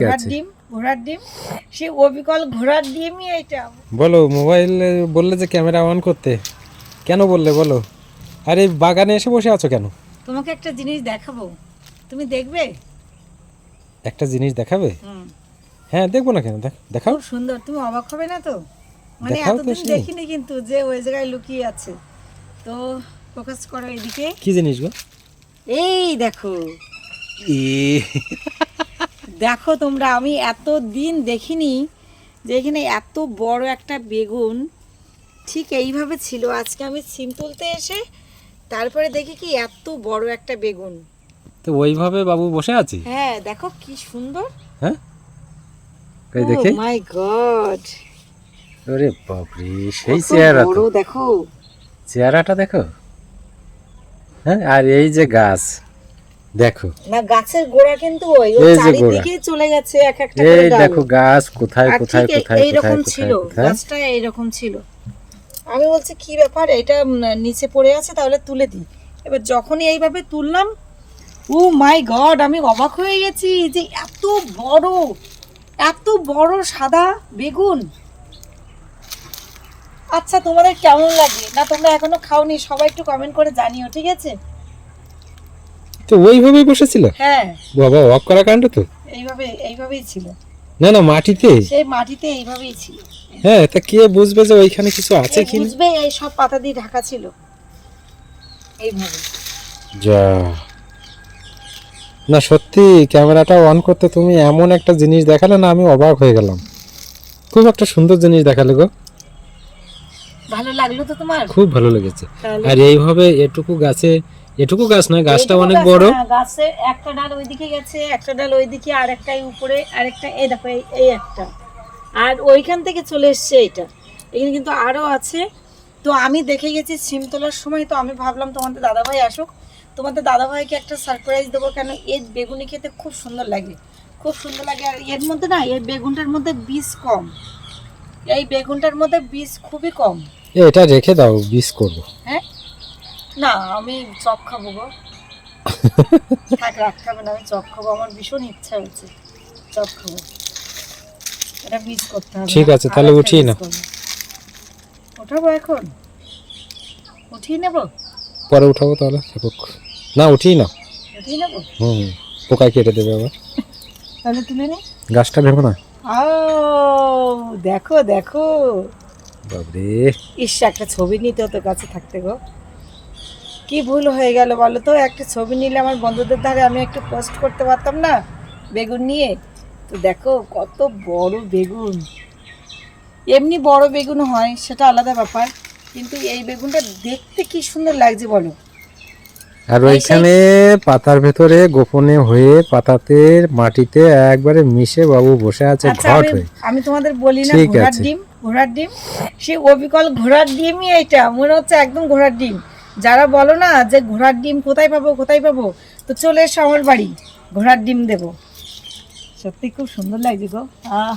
ঘোড়ার ডিম ঘোড়ার ডিম সে অবিকল ঘোড়ার ডিমই এটা। বলো মোবাইল বললে যে ক্যামেরা অন করতে। কেন বললে বলো? আরে বাগানে এসে বসে আছো কেন? তোমাকে একটা জিনিস দেখাবো। তুমি দেখবে? একটা জিনিস দেখাবে? হ্যাঁ দেখব না কেন? দেখাও। সুন্দর তুমি অবাক হবে না তো? মানে এতদিন দেখিনি কিন্তু যে ওই জায়গায় লুকিয়ে আছে। তো ফোকাস করো এদিকে। কি জিনিস গো? এই দেখো। ই দেখো তোমরা আমি এত দিন দেখিনি যে এখানে এত বড় একটা বেগুন। ঠিক এইভাবে ছিল। আজকে আমি সিম তুলতে এসে তারপরে দেখি কি এত বড় একটা বেগুন। তো ওইভাবে বাবু বসে আছি হ্যাঁ দেখো কি সুন্দর। হ্যাঁ? কই দেখে। মাই গড ওরে বাপরে সেই চেহারা তো। দেখো। চেহারাটা দেখো। হ্যাঁ আর এই যে গাছ। দেখো। না গাছের গোড়া কিন্তু ওই ও। চারিদিকে চলে গেছে এক একটা করে ডাল। দেখো গাছ কোথায় কোথায় এই- কোথায় ছিল কোথায় গাছটা ছিল। আমি বলছি কি ব্যাপার? এটা নিচে পড়ে আছে তাহলে তুলে দিই। এবার যখনই এইভাবে তুললাম ও মাই গড আমি অবাক হয়ে গেছি যে এত বড় এত বড় সাদা বেগুন। আচ্ছা তোমাদের কেমন লাগে? না তোমরা এখনও খাওনি সবাই একটু কমেন্ট করে জানিও ঠিক আছে? তো ওইভাবেই বসেছিল? হ্যাঁ। বাবা অফ করা কাণ্ড তো? এইভাবে এইভাবেই ছিল। না না মাটিতে? সেই মাটিতে এইভাবেই ছিল। হ্যাঁ তা কে বুঝবে যে ওইখানে কিছু আছে কি বুঝবে এই সব পাতা দিয়ে ঢাকা ছিল। এইভাবে। যা। না সত্যি ক্যামেরাটা অন করতে তুমি এমন একটা জিনিস দেখালে না আমি অবাক হয়ে গেলাম। খুব একটা সুন্দর জিনিস দেখালে গো। ভালো লাগল তো তোমার? খুব ভালো লেগেছে। আর এইভাবে এটুকু গাছে এটুকু গাছ নয় গাছটা অনেক বড়। গাছে একটা ডাল ওইদিকে গেছে একটা ডাল ওইদিকে আর একটা উপরে আর একটা এই দেখো এই- একটা। আর ওইখান থেকে চলে এসছে এটা এখানে কিন্তু আরও আছে। তো আমি দেখে গেছি সিম তোলার সময় তো আমি ভাবলাম তোমাদের দাদাভাই আসুক। তোমাদের দাদাভাইকে একটা সারপ্রাইজ দেবো কেন এর বেগুনি খেতে খুব সুন্দর লাগে। খুব সুন্দর লাগে আর এর মধ্যে না এই বেগুনটার মধ্যে বীজ কম। এই বেগুনটার মধ্যে বীজ খুবই কম। এটা রেখে দাও বিষ করব। হ্যাঁ না আমি চপ খাব গো। থাক রাখতে হবে না আমি চপ খাব। আমার ভীষণ ইচ্ছা হচ্ছে চপ খাব। এটা মিস করতে হবে। ঠিক আছে, তাহলে উঠিয়ে। করব। ওঠাবো এখন? উঠিয়ে নেব? পরে উঠাবো তাহলে থাকুক না উঠিয়ে না উঠিয়ে নেব? হুম পোকায় কেটে দেবে আবার। তাহলে তুলে নি। গাছটা ভেবো না? দেখো দেখো। বাবরে। ইস একটা ছবি নিতে হতো কাছে থাকতে গো। কি ভুল হয়ে গেল বলো তো? একটা ছবি নিলে আমার বন্ধুদের ধারে আমি একটু পোস্ট করতে পারতাম না? বেগুন নিয়ে? তো দেখো কত বড় বেগুন। এমনি বড় বেগুন হয় সেটা আলাদা ব্যাপার। কিন্তু এই বেগুনটা দেখতে কি সুন্দর লাগছে বলো? আর ওইখানে পাতার ভেতরে গোপনে হয়ে পাতাতে মাটিতে একবারে মিশে বাবু বসে আছে আচ্ছা ঘট আমি হয়ে। আমি তোমাদের বলি না ঘোড়ার ডিম ঘোড়ার ডিম? সে অবিকল ঘোড়ার ডিমই এটা মনে হচ্ছে একদম ঘোড়ার ডিম। যারা বলো না যে ঘোড়ার ডিম কোথায় পাবো কোথায় পাবো, তো চলে এসো আমার বাড়ি, ঘোড়ার ডিম দেবো। সত্যি খুব সুন্দর লাগছে গো। আহ।